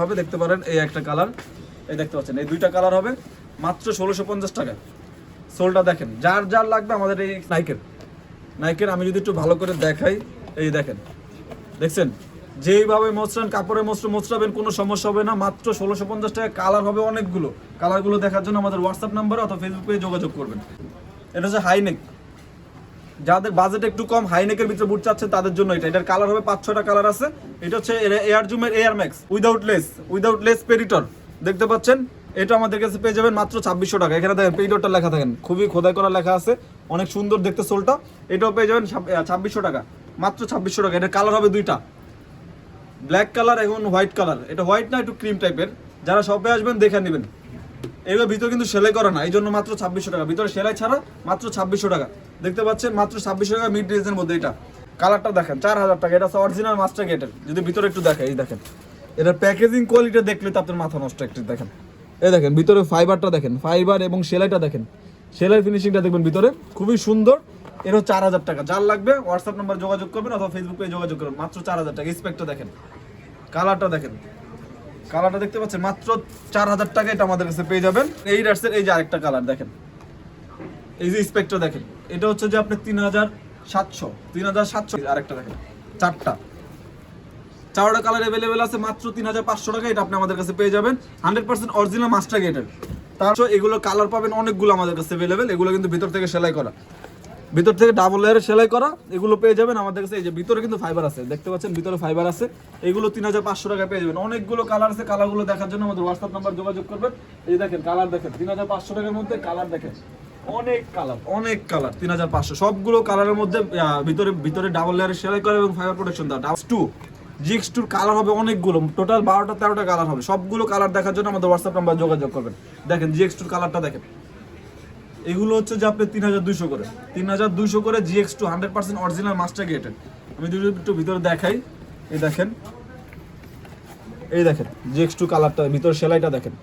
হবে, দেখতে পারেন এই একটা কালার এই দেখতে পাচ্ছেন, এই দুইটা কালার হবে, মাত্র ষোলোশো পঞ্চাশ টাকা। সোলটা দেখেন, যার যার লাগবে আমাদের এই নাইকের নাইকের আমি যদি একটু ভালো করে দেখাই, এই দেখেন। দেখছেন? যেইভাবে মোচড়ান কাপড়ে মোচড় মোচড়াবেন কোনো সমস্যা হবে না, মাত্র ষোলোশো পঞ্চাশ টাকা। কালার হবে অনেকগুলো। কালারগুলো দেখার জন্য আমাদের হোয়াটসঅ্যাপ নাম্বার অথবা ফেসবুক যোগাযোগ করবেন। এটা হচ্ছে হাইনেক যাদের বাজেট একটু কম হাইনেকের ভিতরে বুট চাচ্ছে তাদের জন্য এটা। এটার কালার হবে পাঁচ ছটা কালার আছে। এটা হচ্ছে air জুমের air max without lace without lace পেরিটর দেখতে পাচ্ছেন? এটা আমাদের কাছে পেয়ে যাবেন মাত্র ছাব্বিশশো টাকা। এখানে দেখেন পেরিটরটা লেখা থাকেন। খুবই খোদাই করা লেখা আছে। অনেক সুন্দর দেখতে সোলটা। এটাও পেয়ে যাবেন ছাব্বিশশো টাকা। মাত্র ছাব্বিশশো টাকা। এটার কালার হবে দুইটা। ব্ল্যাক কালার এবং হোয়াইট কালার এটা হোয়াইট না, একটু ক্রিম টাইপের যারা শপে আসবেন, দেখে নেবেন। এগুলো ভিতরে কিন্তু সেলাই করা না। এই জন্য মাত্র ছাব্বিশশো টাকা। ভিতরে সেলাই ছাড়া মাত্র ছাব্বিশশো টাকা। দেখতে পাচ্ছেন মাত্র ছাব্বিশশো টাকা মিড রেঞ্জের মধ্যে এটা। কালারটা দেখেন, চার হাজার টাকা। এটা হচ্ছে অরিজিনাল মাস্টার গেটের যদি ভিতরে একটু দেখেন, এই দেখেন। এটার প্যাকেজিং কোয়ালিটি দেখলে তো আপনার মাথা নষ্ট একটু, দেখেন। এই দেখেন, ভিতরে ফাইবারটা দেখেন ফাইবার এবং সেলাইটা দেখেন। সেলাই ফিনিশিংটা দেখবেন ভিতরে, খুবই সুন্দর। এরও চার হাজার টাকা। যার লাগবে হোয়াটসঅ্যাপ নাম্বার যোগাযোগ করবেন অথবা ফেসবুক পেজে যোগাযোগ করবেন। মাত্র চার হাজার টাকা। স্পেকটা দেখেন। কালারটা দেখেন। কালারটা দেখতে পাচ্ছেন, মাত্র চার হাজার টাকা এটা আমাদের কাছে পেয়ে যাবেন। এই রাটসের এই যে আরেকটা কালার দেখেন। এই যে স্পেকটা দেখেন, এটা হচ্ছে যে আপনি তিন হাজার সাতশো, তিন হাজার সাতশো আরেকটা দেখেন, চারটা। চারটা কালার অ্যাভেলেবেল আছে, মাত্র তিন হাজার পাঁচশো টাকা, এটা আপনি আমাদের কাছে পেয়ে যাবেন। হান্ড্রেড পার্সেন্ট অরিজিনাল মাস্টার গেটের তারপর এগুলো কালার পাবেন অনেকগুলো আমাদের কাছে অ্যাভেলেবেল এগুলো কিন্তু ভিতর থেকে সেলাই করা। ভিতর থেকে ডাবল লেয়ারে সেলাই করা, এগুলো পেয়ে যাবেন আমাদের কাছে। এই যে ভিতরে কিন্তু ফাইবার আছে, দেখতে পাচ্ছেন ভিতরে ফাইবার আছে। এগুলো তিন হাজার পাঁচশো টাকায় পেয়ে যাবেন। অনেকগুলো কালার আছে কালারগুলো দেখার জন্য আমাদের হোয়াটসঅ্যাপ নাম্বার যোগাযোগ করবেন। এই দেখেন কালার দেখেন, তিন হাজার পাঁচশো টাকার মধ্যে কালার দেখেন। অনেক কালার অনেক কালার তিন হাজার পাঁচশো। সবগুলো কালারের মধ্যে ভিতরে ভিতরে ডাবল লেয়ারে সেলাই করা এবং ফাইবার প্রোটেকশন দেওয়া। ডাবস টু জিক্স টুর কালার হবে অনেকগুলো। টোটাল বারোটা, তেরোটা কালার হবে। সবগুলো কালার দেখার জন্য আমাদের হোয়াটসঅ্যাপ নাম্বার যোগাযোগ করবেন। দেখেন জিএক্স টুর কালারটা দেখেন। এগুলো হচ্ছে যে আপনি তিন হাজার দুইশো করে। তিন হাজার দুইশো করে GX two hundred percent original master gated আমি যদি একটু ভিতরে দেখাই, এই দেখেন। এই দেখেন জিএক্স টু কালারটা ভিতরে সেলাইটা দেখেন।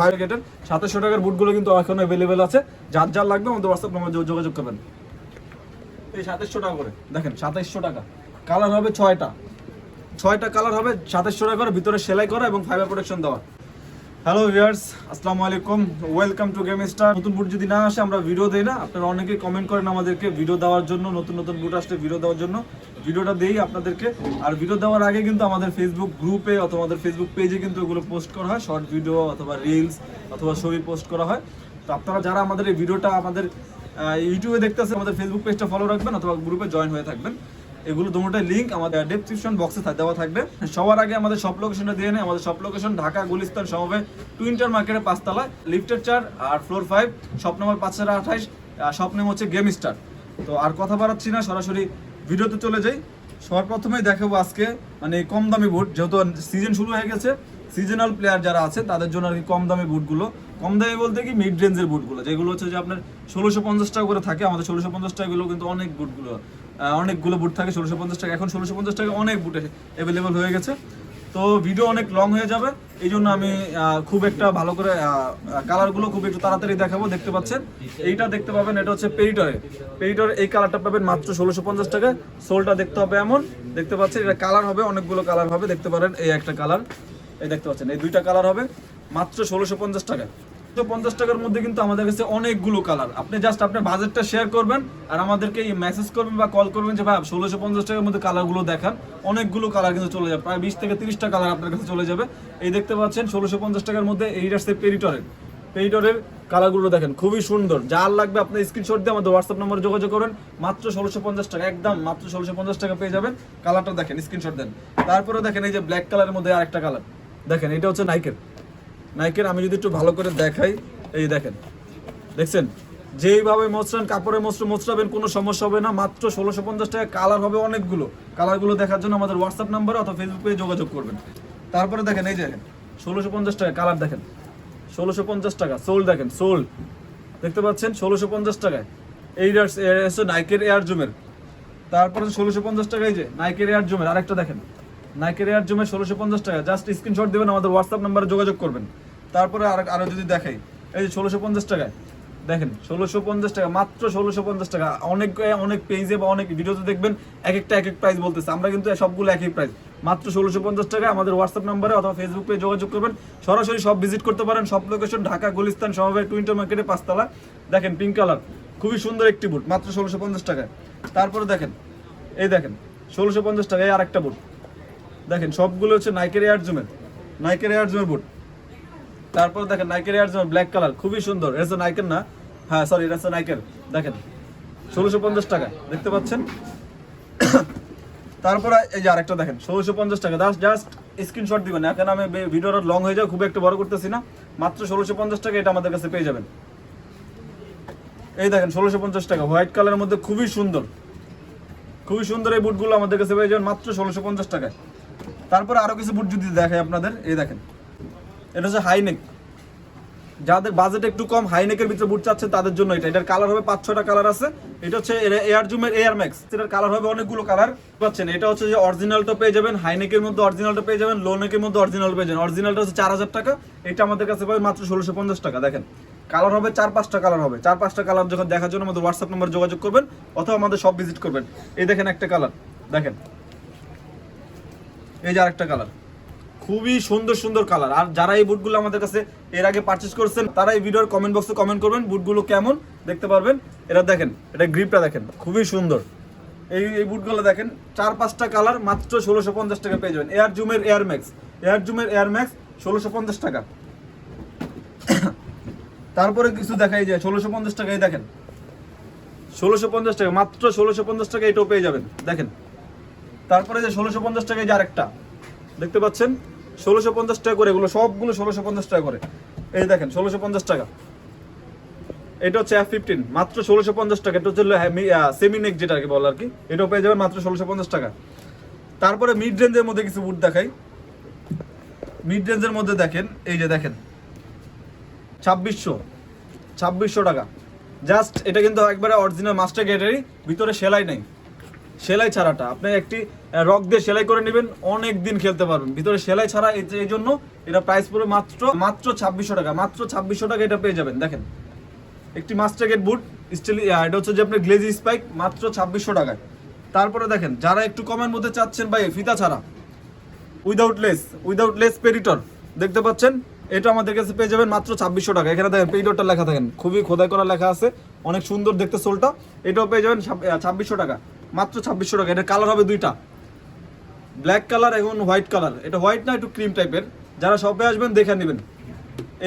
ফায়ার গেটের সাতাশশো টাকার বুটগুলো কিন্তু এখন অ্যাভেলেবেল আছে। যার যার লাগবে আমাদের হোয়াটসঅ্যাপ নাম্বার যোগাযোগ করবেন। এই সাতাশশো টাকা করে, দেখেন সাতাশশো টাকা। কালার হবে ছয়টা। ছয়টা কালার হবে সাতাশশো টাকা করে ভিতরে সেলাই করা এবং ফাইবার প্রোটেকশন দেওয়া। হ্যালো ভিউয়ার্স আসসালামু আলাইকুম ওয়েলকাম টু গেম স্টার নতুন বুট যদি না আসে, আমরা ভিডিও দেই না। আপনারা অনেকেই কমেন্ট করেন আমাদেরকে ভিডিও দেওয়ার জন্য, নতুন নতুন বুট আসলে ভিডিও দেওয়ার জন্য। ভিডিওটা দেই আপনাদেরকে। আর ভিডিও দেওয়ার আগে কিন্তু আমাদের ফেসবুক গ্রুপে অথবা আমাদের ফেসবুক পেজে কিন্তু এগুলো পোস্ট করা হয়। শর্ট ভিডিও অথবা রিলস অথবা ছবি পোস্ট করা হয়। তো আপনারা যারা আমাদের এই ভিডিওটা আমাদের ইউটিউবে দেখতেছে আমাদের ফেসবুক পেজটা ফলো রাখবেন অথবা গ্রুপে জয়েন হয়ে থাকবেন। এগুলো দুটোটাই লিংক আমাদের ডেসক্রিপশন বক্সে দেওয়া থাকবে। সবার আগে আমাদের সব লোকেশনটা দিয়ে নেই। আমাদের সব লোকেশন ঢাকা গুলিস্তান সমবে টুইন্টার মার্কেটের পাঁচতলায়। লিফটের চার আর ফ্লোর ফাইভ শপ নম্বর পাঁচ হাজার আঠাইশ শপ নেম হচ্ছে গেম স্টার তো আর কথা বাড়াচ্ছি না, সরাসরি ভিডিওতে চলে যাই। সবার প্রথমেই দেখাবো আজকে মানে কম দামি বুট যেহেতু সিজন শুরু হয়ে গেছে সিজনাল প্লেয়ার যারা আছে, তাদের জন্য আর কি কম দামি বুটগুলো কম দামি বলতে কি মিড রেঞ্জের বুটগুলো যেগুলো হচ্ছে যে আপনার ষোলোশো পঞ্চাশ টাকা করে থাকে। আমাদের ষোলোশো পঞ্চাশ টাকাগুলো কিন্তু অনেক বুটগুলো অনেকগুলো বুট থাকে, ষোলোশো পঞ্চাশ টাকা। এখন ষোলোশো পঞ্চাশ টাকা অনেক বুট অ্যাভেলেবেল হয়ে গেছে। তো ভিডিও অনেক লং হয়ে যাবে। এই জন্য আমি খুব একটা ভালো করে কালারগুলো খুব একটু তাড়াতাড়ি দেখাবো, দেখতে পাচ্ছেন। এইটা দেখতে পাবেন, এটা হচ্ছে পেরিটরে পেরিটরে এই কালারটা পাবেন মাত্র ষোলোশো পঞ্চাশ টাকা। সোলটা দেখতে হবে এমন। দেখতে পাচ্ছেন, এটা কালার হবে, অনেকগুলো কালার হবে। দেখতে পারেন, এই একটা কালার এই দেখতে পাচ্ছেন, এই দুইটা কালার হবে। মাত্র ষোলোশো পঞ্চাশ টাকা। পঞ্চাশ টাকার মধ্যে কিন্তু আমাদের কাছে অনেকগুলো কালার আপনি জাস্ট আপনার বাজেটটা শেয়ার করবেন আর আমাদেরকে মেসেজ করবেন বা কল করবেন যে, ভাই ষোলোশো পঞ্চাশ টাকার মধ্যে কালারগুলো দেখান। অনেকগুলো কালার কিন্তু চলে যাবে। প্রায় বিশ থেকে তিরিশটা কালার আপনার কাছে চলে যাবে। এই দেখতে পাচ্ছেন, ষোলোশো পঞ্চাশ টাকার মধ্যে এই রাস্তায় পেরিটরের। পেরিটরের কালারগুলো দেখেন, খুবই সুন্দর। যার লাগবে আপনি স্ক্রিনশট দিয়ে আমাদের হোয়াটসঅ্যাপ নম্বরে যোগাযোগ করেন। মাত্র ষোলোশো পঞ্চাশ টাকা, একদম মাত্র ষোলোশো পঞ্চাশ টাকা পেয়ে যাবেন। কালারটা দেখেন স্ক্রিনশট দেন। তারপরে দেখেন এই যে ব্ল্যাক কালারের মধ্যে আরেকটা কালার দেখেন, এটা হচ্ছে নাইকের নাইকের, আমি যদি একটু ভালো করে দেখাই, এই দেখেন, দেখছেন? যেইভাবে মোচড়ান কাপড়ে মোচড় মোচড়াবেন কোনো সমস্যা হবে না, মাত্র ষোলোশো পঞ্চাশ টাকা কালার হবে অনেকগুলো। কালারগুলো দেখার জন্য আমাদের হোয়াটসঅ্যাপ নাম্বার অথবা ফেসবুক পেজে যোগাযোগ করবেন। তারপরে দেখেন, এই যে ষোলোশো পঞ্চাশ টাকা কালার দেখেন। ষোলোশো পঞ্চাশ টাকা সোল দেখেন সোল দেখতে পাচ্ছেন? ষোলোশো পঞ্চাশ টাকায়। এই নাইকের এয়ার জুমের তারপরে ষোলোশো পঞ্চাশ টাকায় যে নাইকের এয়ার জুমের আরেকটা দেখেন। নাইকের এয়ার জুমের ষোলোশো পঞ্চাশ টাকা। জাস্ট স্ক্রিনশট দেবেন, আমাদের হোয়াটসঅ্যাপ নাম্বারে যোগাযোগ করবেন। তারপরে আর আরও যদি দেখাই, এই যে ষোলোশো পঞ্চাশ টাকায়, দেখেন, ষোলোশো পঞ্চাশ টাকা, মাত্র ষোলোশো পঞ্চাশ টাকা। অনেক অনেক পেজে বা অনেক ভিডিওতে দেখবেন এক একটা এক এক প্রাইস বলতেছে। আমরা কিন্তু সবগুলো একই প্রাইস মাত্র ষোলোশো পঞ্চাশ টাকা, আমাদের হোয়াটসঅ্যাপ নাম্বারে অথবা ফেসবুক পেয়ে যোগাযোগ করবেন। সরাসরি সব ভিজিট করতে পারেন। সব লোকেশন ঢাকা, গুলিস্তান, সমবায় টুইন্টার মার্কেটে পাঁচতলা। দেখেন পিঙ্ক কালার খুবই সুন্দর একটি বুট মাত্র ষোলোশো পঞ্চাশ টাকায়। তারপরে দেখেন, এই দেখেন, ষোলোশো পঞ্চাশ টাকায় আর একটা বুট দেখেন, সবগুলো হচ্ছে নাইকের এয়ার জুমের নাইকের এয়ার জুমের বুট তারপর দেখেন নাইকের এয়ার জুমের ব্ল্যাক কালার খুবই সুন্দর। এটা নাইকের না? হ্যাঁ সরি এটা নাইকের দেখেন, ষোলোশো পঞ্চাশ টাকা, দেখতে পাচ্ছেন? তারপরে এই যে আরেকটা দেখেন, ষোলোশো পঞ্চাশ টাকা। জাস্ট জাস্ট স্ক্রিনশট দিবেন। এখন আমি ভিডিওটা লং হয়ে যাও খুব একটা বড় করতেছি না। মাত্র ষোলোশো পঞ্চাশ টাকা এটা আমাদের কাছে পেয়ে যাবেন। এই দেখেন, ষোলোশো পঞ্চাশ টাকা। হোয়াইট কালারের মধ্যে খুবই সুন্দর। খুবই সুন্দর এই বুটগুলো আমাদের কাছে পেয়ে যাবেন মাত্র ষোলোশো পঞ্চাশ টাকায়। তারপরে আরও কিছু বুট যদি দেখাই আপনাদের, এই দেখেন। এটা হচ্ছে হাইনেক যাদের বাজেট একটু কম হাইনেকের ভিতরে বুট চাচ্ছে তাদের জন্য এটা। এটার কালার হবে পাঁচ ছটা কালার আছে। এটা হচ্ছে এয়ার জুমের এয়ার ম্যাক্স এটার কালার হবে অনেকগুলো কালার পাচ্ছেন? এটা হচ্ছে যে অরিজিনালটা পেয়ে যাবেন হাইনেকের মধ্যে অরিজিনালটা পেয়ে যাবেন লোনেকের মধ্যে অরিজিনাল পেয়ে যাবেন। অরিজিনালটা হচ্ছে চার হাজার টাকা। এটা আমাদের কাছে পাবে মাত্র ষোলোশো পঞ্চাশ টাকা। দেখেন কালার হবে চার, পাঁচটা কালার হবে। চার, পাঁচটা কালার যখন দেখার জন্য আমাদের হোয়াটসঅ্যাপ নাম্বার যোগাযোগ করবেন, অথবা আমাদের সব ভিজিট করবেন। এই দেখেন একটা কালার দেখেন এই যে আরেকটা কালার খুবই সুন্দর সুন্দর কালার আর যারা এই বুটগুলো আমাদের কাছে এর আগে পারচেস করছেন, তারা এই ভিডিওর কমেন্ট বক্সে কমেন্ট করবেন বুটগুলো কেমন দেখতে পারবেন। এটা দেখেন, এটা গ্রিপটা দেখেন, খুবই সুন্দর। এই এই বুটগুলো দেখেন, চার পাঁচটা কালার মাত্র ষোলোশো পঞ্চাশ টাকা পেয়ে যাবেন। এয়ার জুমের এয়ার ম্যাক্স এয়ার জুমের এয়ার ম্যাক্স ষোলোশো পঞ্চাশ টাকা। তারপরে কিছু দেখাই যায়, ষোলোশো পঞ্চাশ টাকা এই দেখেন। ষোলোশো পঞ্চাশ টাকা, মাত্র ষোলোশো পঞ্চাশ টাকা এটাও পেয়ে যাবেন। দেখেন তারপরে যে ষোলোশো পঞ্চাশ টাকা যে আরেকটা, দেখতে পাচ্ছেন? ষোলোশো পঞ্চাশ টাকা করে এগুলো সবগুলো ষোলোশো পঞ্চাশ টাকা করে। এই দেখেন, ষোলোশো পঞ্চাশ টাকা। এটা হচ্ছে এফ ফিফটিন মাত্র ষোলোশো পঞ্চাশ টাকা। এটা হচ্ছে সেমিনেক যেটা আর কি বল আর কি। এটাও পেয়ে যাবেন মাত্র ষোলোশো পঞ্চাশ টাকা। তারপরে মিড রেঞ্জের মধ্যে কিছু বুট দেখাই। মিড রেঞ্জের মধ্যে দেখেন, এই যে দেখেন, ছাব্বিশশো ছাব্বিশশো টাকা। জাস্ট এটা কিন্তু একবারে অরিজিনাল মাস্টার গেটেরই ভিতরে সেলাই নেই। সেলাই ছাড়াটা। আপনি একটি রক দিয়ে সেলাই করে নেবেন, অনেক দিন খেলতে পারবেন। ভিতরে সেলাই ছাড়া এই জন্য এটা প্রাইস পড়বে মাত্র মাত্র ছাব্বিশশো টাকা, মাত্র ছাব্বিশশো টাকা এটা পেয়ে যাবেন। দেখেন, একটি মাস্টার গেট বুট স্টিল এটা হচ্ছে যে আপনার গ্লেজি স্পাইক মাত্র ছাব্বিশশো টাকায়। তারপরে দেখেন, যারা একটু কমের মধ্যে চাচ্ছেন ভাই, ফিতা ছাড়া উইদাউট লেস উইদাউট লেস পেরিটর দেখতে পাচ্ছেন? এটা আমাদের কাছে পেয়ে যাবেন মাত্র ছাব্বিশশো টাকা। এখানে দেখেন পেরিটরটা লেখা থাকেন। খুবই খোদাই করা লেখা আছে। অনেক সুন্দর দেখতে সোলটা। এটাও পেয়ে যাবেন ছাব্বিশশো টাকা। মাত্র ছাব্বিশশো টাকা। এটার কালার হবে দুইটা। ব্ল্যাক কালার এবং হোয়াইট কালার এটা হোয়াইট না, একটু ক্রিম টাইপের যারা শপে আসবেন, দেখে নেবেন।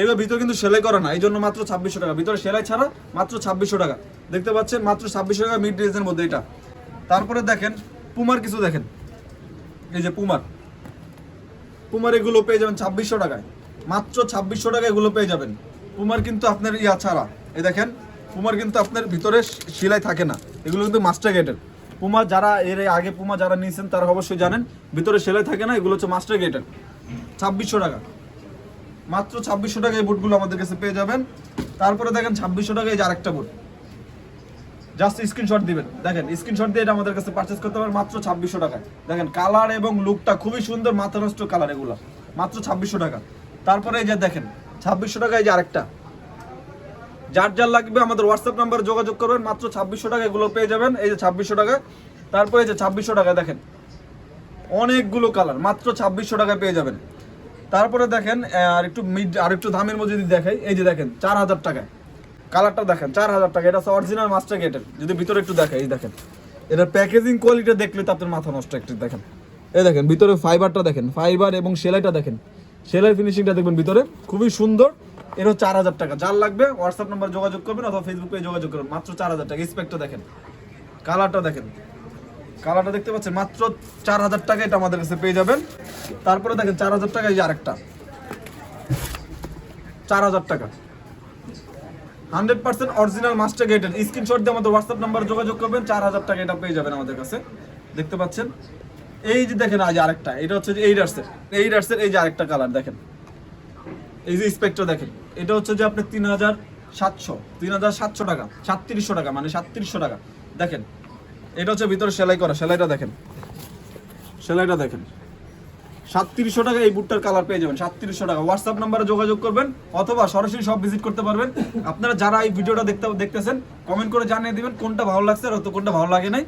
এবার ভিতরে কিন্তু সেলাই করা না এই জন্য মাত্র ছাব্বিশশো টাকা। ভিতরে সেলাই ছাড়া মাত্র ছাব্বিশশো টাকা। দেখতে পাচ্ছেন, মাত্র ছাব্বিশশো টাকা মিড রেঞ্জের মধ্যে এটা। তারপরে দেখেন, পুমার কিছু দেখেন। এই যে পুমার। পুমার এগুলো পেয়ে যাবেন ছাব্বিশশো টাকায়। মাত্র ছাব্বিশশো টাকা এগুলো পেয়ে যাবেন। পুমার কিন্তু আপনার ইয়া ছাড়া। এই দেখেন, পুমার কিন্তু আপনার ভিতরে সেলাই থাকে না। এগুলো কিন্তু মাস্টার গেটের পুমা যারা এর আগে পুমা যারা নিয়েছেন, তারা অবশ্যই জানেন, ভিতরে সেলাই থাকে না, এগুলো হচ্ছে মাস্টার গেটের ছাব্বিশশো টাকা। মাত্র ছাব্বিশশো টাকা এই বুটগুলো আমাদের কাছে পেয়ে যাবেন। তারপরে দেখেন ছাব্বিশশো টাকা এই যে আরেকটা বুট জাস্ট স্ক্রিনশট দিবেন। দেখেন স্ক্রিনশট দিয়ে এটা আমাদের কাছে পারচেস করতে পারেন মাত্র ছাব্বিশশো টাকা দেখেন কালার এবং লুকটা খুবই সুন্দর মাথা নষ্ট কালার এগুলো। মাত্র ছাব্বিশশো টাকা। তারপরে এই যে দেখেন, ছাব্বিশশো টাকা এই যে আরেকটা। যার যার লাগবে আমাদের হোয়াটসঅ্যাপ নাম্বারে যোগাযোগ করবেন, মাত্র ছাব্বিশশো টাকা এগুলো পেয়ে যাবেন। এই যে ছাব্বিশশো টাকা, তারপরে এই যে ছাব্বিশশো টাকা দেখেন, অনেকগুলো কালার মাত্র ছাব্বিশশো টাকায় পেয়ে যাবেন। তারপরে দেখেন আর একটু মিড আর একটু দামের মধ্যে যদি দেখাই, এই যে দেখেন, চার হাজার টাকায়। কালারটা দেখেন, চার হাজার টাকা, এটা অরিজিনাল মাস্টার গেটের যদি ভিতরে একটু দেখাই, এই দেখেন, এটার প্যাকেজিং কোয়ালিটি দেখলে তো আপনার মাথা নষ্ট একটু, দেখেন। এই দেখেন, ভিতরে ফাইবারটা দেখেন ফাইবার এবং সেলাইটা দেখেন। সেলাই ফিনিশিংটা দেখবেন ভিতরে, খুবই সুন্দর। এটা চার হাজার টাকা। যার লাগবে হোয়াটসঅ্যাপ নাম্বার যোগাযোগ করবেন অথবা ফেসবুক যোগাযোগ করবেন। মাত্র চার হাজার টাকা। স্পেকটা দেখেন। কালারটা দেখেন। কালারটা দেখতে পাচ্ছেন। মাত্র চার হাজার টাকা এটা আমাদের কাছে পেয়ে যাবেন। তারপরে দেখেন চার হাজার টাকা এই আরেকটা। চার হাজার টাকা। হান্ড্রেড পার্সেন্ট অরিজিনাল মাস্টার গেটের স্ক্রিনশট দিয়ে আমাদের হোয়াটসঅ্যাপ নাম্বার যোগাযোগ করবেন। চার হাজার টাকা এটা পেয়ে যাবেন আমাদের কাছে। দেখতে পাচ্ছেন? এই যে দেখেন আজ আরেকটা। এটা হচ্ছে এই ডার্সের এই ডার্সের এই যে আরেকটা কালার দেখেন। এই যে স্পেক্টর দেখেন, এটা হচ্ছে যে আপনার তিন হাজার সাতশো, তিন হাজার সাতশো টাকা, সাতত্রিশশো টাকা মানে সাতত্রিশশো টাকা। দেখেন, এটা হচ্ছে ভিতরে সেলাই করা, সেলাইটা দেখেন সেলাইটা দেখেন। সাতত্রিশশো টাকা এই বুটটার কালার পেয়ে যাবেন, সাতত্রিশশো টাকা। হোয়াটসঅ্যাপ নাম্বারে যোগাযোগ করবেন, অথবা সরাসরি সব ভিজিট করতে পারবেন। আপনারা যারা এই ভিডিওটা দেখতে, দেখতেছেন কমেন্ট করে জানিয়ে দিবেন কোনটা ভালো লাগছে আর কোনটা ভালো লাগে নাই।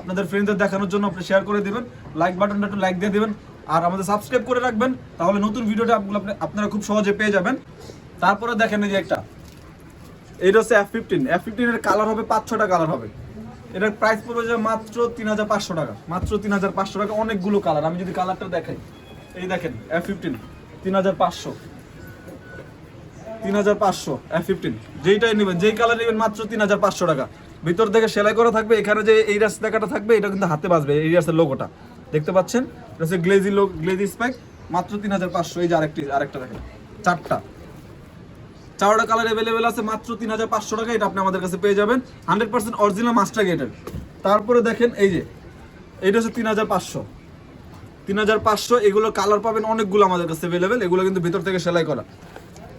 আপনাদের ফ্রেন্ডদের দেখানোর জন্য আপনি শেয়ার করে দিবেন লাইক বাটনটা একটু লাইক দিয়ে দিবেন। আর আমাদের সাবস্ক্রাইব করে রাখবেন, তাহলে নতুন ভিডিওটা আপনি- আপনারা খুব সহজে পেয়ে যাবেন। তারপরে দেখেন এই যে একটা। এটা হচ্ছে এফ ফিফটিন এফ ফিফটিনের কালার হবে পাঁচ, ছটা কালার হবে। এটার প্রাইস পড়বে যে মাত্র তিন হাজার পাঁচশো টাকা। মাত্র তিন হাজার পাঁচশো টাকা অনেকগুলো কালার আমি যদি কালারটা দেখাই। এই দেখেন এফ ফিফটিন তিন হাজার পাঁচশো। তিন হাজার পাঁচশো এফ ফিফটিন যেইটাই নেবেন, যেই কালার নেবেন, মাত্র তিন হাজার পাঁচশো টাকা। ভিতর থেকে সেলাই করা থাকবে, এখানে যে এই রাস্তা দেখাটা থাকবে, এটা কিন্তু হাতে বাঁচবে, এই রাসের লোগোটা দেখতে পাচ্ছেন? হচ্ছে গ্লেজি লোক, গ্লেজি স্পাইক মাত্র তিন হাজার পাঁচশো, এই যে আরেকটি, আরেকটা দেখেন। চারটা। চারটা কালার অ্যাভেলেবেল আছে, মাত্র তিন হাজার পাঁচশো টাকা এটা আপনি আমাদের কাছে পেয়ে যাবেন। হান্ড্রেড পার্সেন্ট অরিজিনাল মাস্টার গেটের তারপরে দেখেন, এই যে এইটা হচ্ছে তিন হাজার পাঁচশো। তিন হাজার পাঁচশো, এগুলো কালার পাবেন, অনেকগুলো আমাদের কাছে অ্যাভেলেবেল এগুলো কিন্তু ভিতর থেকে সেলাই করা।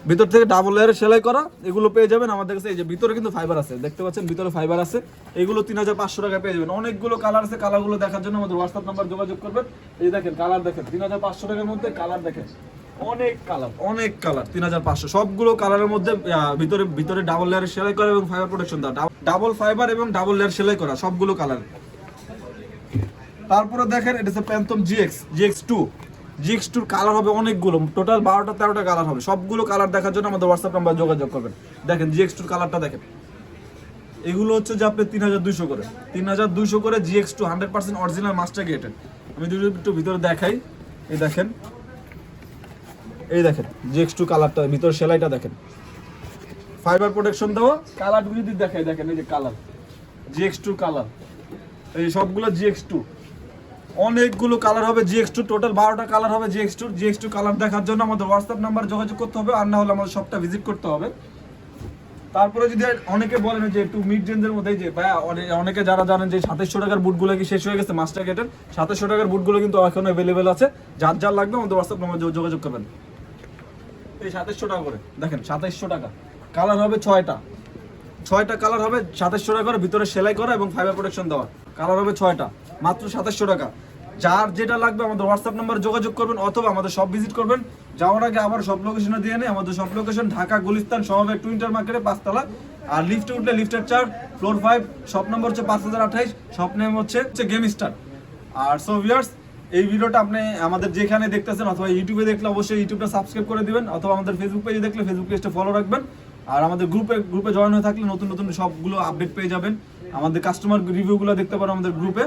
ভিতর থেকে ডাবল লেয়ারে সেলাই করা, এগুলো পেয়ে যাবেন আমাদের কাছে। এই যে ভিতরে কিন্তু ফাইবার আছে, দেখতে পাচ্ছেন ভিতরে ফাইবার আছে। এগুলো তিন হাজার পাঁচশো টাকায় পেয়ে যাবেন। অনেকগুলো কালার আছে কালারগুলো দেখার জন্য আমাদের হোয়াটসঅ্যাপ নাম্বার যোগাযোগ করবেন। এই দেখেন কালার দেখেন, তিন হাজার পাঁচশো টাকার মধ্যে কালার দেখেন। অনেক কালার অনেক কালার তিন হাজার পাঁচশো। সবগুলো কালারের মধ্যে ভিতরে ভিতরে ডাবল লেয়ারে সেলাই করা এবং ফাইবার প্রোটেকশন দেওয়া। ডাবল ফাইবার এবং ডাবল লেয়ার সেলাই করা, সবগুলো কালার তারপরে দেখেন, এটা হচ্ছে phantom GX GX two GX টুর কালার হবে অনেকগুলো। টোটাল বারোটা, তেরোটা কালার হবে। সবগুলো কালার দেখার জন্য আমাদের হোয়াটসঅ্যাপ নাম্বার যোগাযোগ করবেন। দেখেন জিএক্স টুর কালারটা দেখেন। এগুলো হচ্ছে যে আপনি তিন হাজার দুইশো করে। তিন হাজার দুইশো করে GX two hundred percent original master gated আমি যদি একটু ভিতরে দেখাই। এই দেখেন। এই দেখেন জিএক্স টু কালারটা ভিতরে সেলাইটা দেখেন। ফাইবার প্রোটেকশন দেওয়া। কালার যদি দেখাই, দেখেন এই যে কালার জিএক্স টু কালার এই সবগুলো জিএক্স টু। অনেকগুলো কালার হবে জিএক্স টু টোটাল বারোটা কালার হবে GX two GX two colour দেখার জন্য আমাদের হোয়াটসঅ্যাপ নাম্বার যোগাযোগ করতে হবে, আর না হলে আমাদের সবটা ভিজিট করতে হবে। তারপরে যদি অনেকে বলেন যে একটু মিড রেঞ্জের মধ্যে যে ভাই অনেকে যারা জানেন যে সাতাশশো টাকার বুটগুলো কি শেষ হয়ে গেছে মাস্টার গেটের সাতাশশো টাকার বুটগুলো কিন্তু এখন অ্যাভেলেবেল আছে। যার যার লাগবে আমাদের হোয়াটসঅ্যাপ নাম্বার যোগাযোগ করবেন। এই সাতাশশো টাকা করে, দেখেন, সাতাশশো টাকা। কালার হবে ছয়টা। ছয়টা কালার হবে, সাতাশশো টাকা করে ভিতরে সেলাই করা এবং ফাইবার প্রোটেকশন দেওয়া। কালার হবে ছয়টা, মাত্র সাতাশশো টাকা। যার যেটা লাগবে আমাদের হোয়াটসঅ্যাপ নাম্বারে যোগাযোগ করবেন অথবা আমাদের সব ভিজিট করবেন। যাওয়ার আগে আবার সব লোকেশনে দিয়ে নেই আমাদের সব লোকেশন ঢাকা, গুলিস্তান, সহবে টুইন্টার মার্কেটে পাঁচতলা। আর লিফটে উঠলে লিফটের চার ফ্লোর ফাইভ শপ নম্বর হচ্ছে পাঁচ হাজার আঠাইশ শপ নেম হচ্ছে হচ্ছে গেম স্টার আর সো ভিউয়ার্স এই ভিডিওটা আপনি আমাদের যেখানে দেখতেছেন অথবা ইউটিউবে দেখলে অবশ্যই ইউটিউবটা সাবস্ক্রাইব করে দিবেন। অথবা আমাদের ফেসবুক পেজে দেখলে ফেসবুক পেজটা ফলো রাখবেন। আর আমাদের গ্রুপে গ্রুপে জয়েন হয়ে থাকলে নতুন নতুন সবগুলো আপডেট পেয়ে যাবেন। আমাদের কাস্টমার রিভিউগুলো দেখতে পারো আমাদের গ্রুপে